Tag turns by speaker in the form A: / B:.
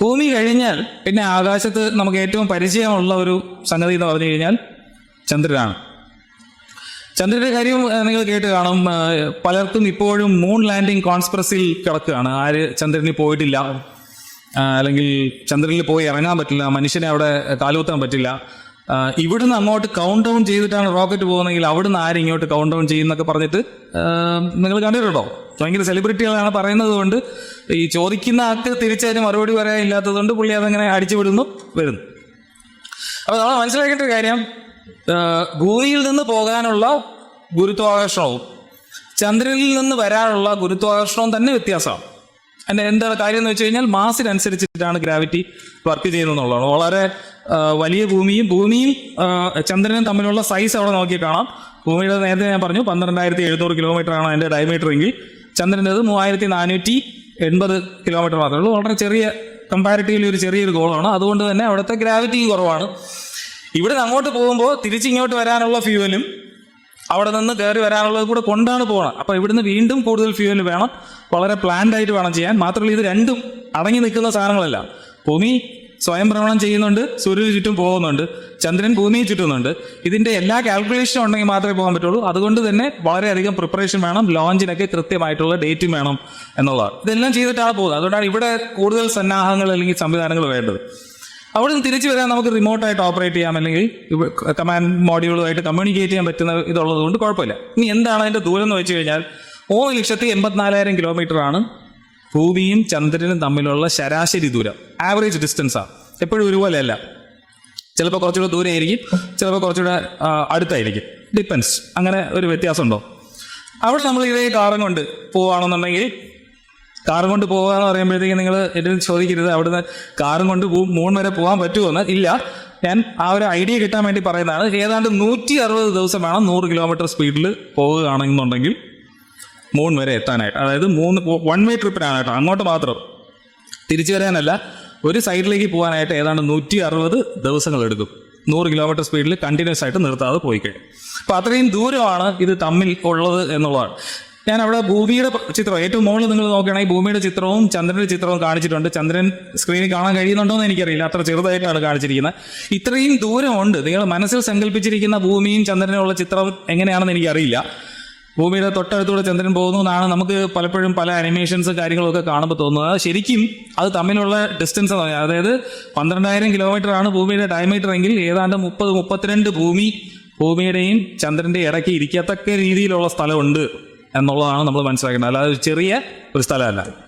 A: ഭൂമി കഴിഞ്ഞാൽ പിന്നെ ആകാശത്ത് നമുക്ക് ഏറ്റവും പരിചയമുള്ള ഒരു സംഗതി എന്ന് പറഞ്ഞു കഴിഞ്ഞാൽ ചന്ദ്രനാണ്. ചന്ദ്രന്റെ കാര്യം നിങ്ങൾ കേട്ട് കാണും. പലർക്കും ഇപ്പോഴും മൂൺ ലാൻഡിംഗ് കോൺസ്പ്രസിൽ കിടക്കുകയാണ്. ആര് ചന്ദ്രനിൽ പോയിട്ടില്ല. അല്ലെങ്കിൽ ചന്ദ്രനിൽ പോയി ഇറങ്ങാൻ പറ്റില്ല. മനുഷ്യനെ അവിടെ കാലുകുത്താൻ പറ്റില്ല. ഇവിടുന്ന് അങ്ങോട്ട് കൗണ്ട് ഡൗൺ ചെയ്തിട്ടാണ് റോക്കറ്റ് പോകുന്നതെങ്കിൽ അവിടുന്ന് ആരും ഇങ്ങോട്ട് കൗണ്ട് ഡൗൺ ചെയ്യുന്നൊക്കെ പറഞ്ഞിട്ട് നിങ്ങൾ കണ്ടിട്ടുണ്ടോ? ഭയങ്കര സെലിബ്രിറ്റികളാണ് പറയുന്നത് കൊണ്ട് ഈ ചോദിക്കുന്ന ആൾക്ക് തിരിച്ചതിന് മറുപടി പറയാൻ ഇല്ലാത്തത് കൊണ്ട് പുള്ളി അതങ്ങനെ അടിച്ചു വിടുന്നു വരുന്നു. അപ്പോൾ നമ്മൾ മനസ്സിലാക്കേണ്ട ഒരു കാര്യം ഭൂമിയിൽ നിന്ന് പോകാനുള്ള ഗുരുത്വാകർഷണവും ചന്ദ്രനിൽ നിന്ന് വരാനുള്ള ഗുരുത്വാകർഷണവും തന്നെ വ്യത്യാസമാണ്. അതിന്റെ എന്താണ് കാര്യം എന്ന് വെച്ച് കഴിഞ്ഞാൽ മാസിനനുസരിച്ചിട്ടാണ് ഗ്രാവിറ്റി വർക്ക് ചെയ്യുന്നത് എന്നുള്ളതാണ് വളരെ വലിയ ഭൂമിയും ഭൂമിയും ചന്ദ്രനും തമ്മിലുള്ള സൈസ് അവിടെ നോക്കി കാണാം. ഭൂമിയുടെ നേരത്തെ ഞാൻ പറഞ്ഞു പന്ത്രണ്ടായിരത്തി എഴുന്നൂറ് കിലോമീറ്റർ ആണ് അതിന്റെ ഡയമീറ്റർ എങ്കിൽ ചന്ദ്രന്റെത് മൂവായിരത്തി നാനൂറ്റി എൺപത് കിലോമീറ്റർ മാത്രമേ ഉള്ളൂ. വളരെ ചെറിയ കമ്പാരിറ്റീവ്ലി ഒരു ചെറിയൊരു ഗോളാണ് അതുകൊണ്ട് തന്നെ അവിടുത്തെ ഗ്രാവിറ്റി കുറവാണ്. ഇവിടെ നിന്ന് അങ്ങോട്ട് പോകുമ്പോൾ തിരിച്ചിങ്ങോട്ട് വരാനുള്ള ഫ്യൂവലും അവിടെ നിന്ന് കയറി വരാനുള്ളത് കൂടെ കൊണ്ടാണ് പോകണം അപ്പോൾ ഇവിടുന്ന് വീണ്ടും കൂടുതൽ ഫ്യൂവൽ വേണം. വളരെ പ്ലാൻഡ് ആയിട്ട് വേണം ചെയ്യാൻ. മാത്രമല്ല ഇത് രണ്ടും അടങ്ങി നിൽക്കുന്ന സാധനങ്ങളല്ല. ഭൂമി സ്വയം ഭ്രമണം ചെയ്യുന്നുണ്ട് സൂര്യന് ചുറ്റും പോകുന്നുണ്ട് ചന്ദ്രൻ ഭൂമിയെ ചുറ്റുന്നുണ്ട്. ഇതിന്റെ എല്ലാ കാൽക്കുലേഷനും ഉണ്ടെങ്കിൽ മാത്രമേ പോകാൻ പറ്റുള്ളൂ. അതുകൊണ്ട് തന്നെ വളരെയധികം പ്രിപ്പറേഷൻ വേണം ലോഞ്ചിനൊക്കെ കൃത്യമായിട്ടുള്ള ഡേറ്റും വേണം എന്നുള്ളതാണ്. ഇതെല്ലാം ചെയ്തിട്ടാണ് പോകുന്നത്. അതുകൊണ്ടാണ് ഇവിടെ കൂടുതൽ സന്നാഹങ്ങൾ അല്ലെങ്കിൽ സംവിധാനങ്ങൾ വേണ്ടത്. അവിടെ നിന്ന് തിരിച്ചു വരാൻ നമുക്ക് റിമോട്ടായിട്ട് ഓപ്പറേറ്റ് ചെയ്യാം അല്ലെങ്കിൽ കമാൻഡ് മോഡ്യൂളുമായിട്ട് കമ്മ്യൂണിക്കേറ്റ് ചെയ്യാൻ പറ്റുന്ന ഇതുള്ളത് കൊണ്ട് കുഴപ്പമില്ല. ഇനി എന്താണ് അതിന്റെ ദൂരം എന്ന് വെച്ച് കഴിഞ്ഞാൽ മൂന്ന് ലക്ഷത്തി എൺപത്തിനാലായിരം കിലോമീറ്റർ ആണ്. ഭൂമിയും ചന്ദ്രനും തമ്മിലുള്ള ശരാശരി ദൂരം. ആവറേജ് ആണ് എപ്പോഴും ഒരുപോലെയല്ല. ചിലപ്പോൾ കുറച്ചുകൂടെ ദൂരെ ആയിരിക്കും ചിലപ്പോൾ കുറച്ചുകൂടെ അടുത്തായിരിക്കും. ഡിപ്പെൻസ് അങ്ങനെ ഒരു വ്യത്യാസമുണ്ടോ? അവിടെ നമ്മൾ ഇതേ കാറും കൊണ്ട് പോവുകയാണെന്നുണ്ടെങ്കിൽ കാറും കൊണ്ട് പോകുക എന്ന് പറയുമ്പോഴത്തേക്കും നിങ്ങൾ എന്റെ ചോദിക്കരുത്. അവിടുന്ന് കാറും കൊണ്ട് പോകും മൂൺ വരെ പോകാൻ പറ്റുമോ ഇല്ല. ഞാൻ ആ ഒരു ഐഡിയ കിട്ടാൻ വേണ്ടി പറയുന്നതാണ്. ഏതാണ്ട് നൂറ്റി അറുപത് ദിവസം വേണം നൂറ് കിലോമീറ്റർ സ്പീഡിൽ പോവുകയാണെന്നുണ്ടെങ്കിൽ മൂൺ വരെ എത്താനായിട്ട്. അതായത് മൂന്ന് വൺ വേ ട്രിപ്പിനാണ് അങ്ങോട്ട് മാത്രം. തിരിച്ചു വരാനല്ല ഒരു സൈഡിലേക്ക് പോകാനായിട്ട് ഏതാണ്ട് നൂറ്റി അറുപത് ദിവസങ്ങൾ എടുക്കും. നൂറ് കിലോമീറ്റർ സ്പീഡിൽ കണ്ടിന്യൂസ് ആയിട്ട് നിർത്താതെ പോയി കഴിഞ്ഞു. അപ്പോൾ അത്രയും ദൂരമാണ് ഇത് തമ്മിൽ ഉള്ളത് എന്നുള്ളതാണ്. ഞാൻ അവിടെ ഭൂമിയുടെ ചിത്രം ഏറ്റവും മുകളിൽ നിങ്ങൾ നോക്കുകയാണെങ്കിൽ ഭൂമിയുടെ ചിത്രവും ചന്ദ്രന്റെ ചിത്രവും കാണിച്ചിട്ടുണ്ട്. ചന്ദ്രൻ സ്ക്രീനിൽ കാണാൻ കഴിയുന്നുണ്ടോ എന്ന് എനിക്കറിയില്ല. അത്ര ചെറുതായിട്ടാണ് കാണിച്ചിരിക്കുന്നത്. ഇത്രയും ദൂരമുണ്ട്. നിങ്ങൾ മനസ്സിൽ സങ്കല്പിച്ചിരിക്കുന്ന ഭൂമിയും ചന്ദ്രനുള്ള ചിത്രം എങ്ങനെയാണെന്ന് എനിക്കറിയില്ല. ഭൂമിയുടെ തൊട്ടടുത്തൂടെ ചന്ദ്രൻ പോകുന്നു എന്നാണ് നമുക്ക് പലപ്പോഴും പല അനിമേഷൻസ് കാര്യങ്ങളൊക്കെ കാണുമ്പോൾ തോന്നുന്നത്. അത് ശരിക്കും അത് തമ്മിലുള്ള ഡിസ്റ്റൻസ് അതായത് പന്ത്രണ്ടായിരം കിലോമീറ്റർ ആണ് ഭൂമിയുടെ ഡയമീറ്റർ എങ്കിൽ ഏതാണ്ട് മുപ്പത് മുപ്പത്തിരണ്ട് ഭൂമി ഭൂമിയുടെയും ചന്ദ്രന്റെ ഇടയ്ക്ക് ഇരിക്കത്തക്ക രീതിയിലുള്ള സ്ഥലമുണ്ട് എന്നുള്ളതാണ് നമ്മൾ മനസ്സിലാക്കേണ്ടത്. അല്ലാതെ ചെറിയ ഒരു സ്ഥലമല്ല.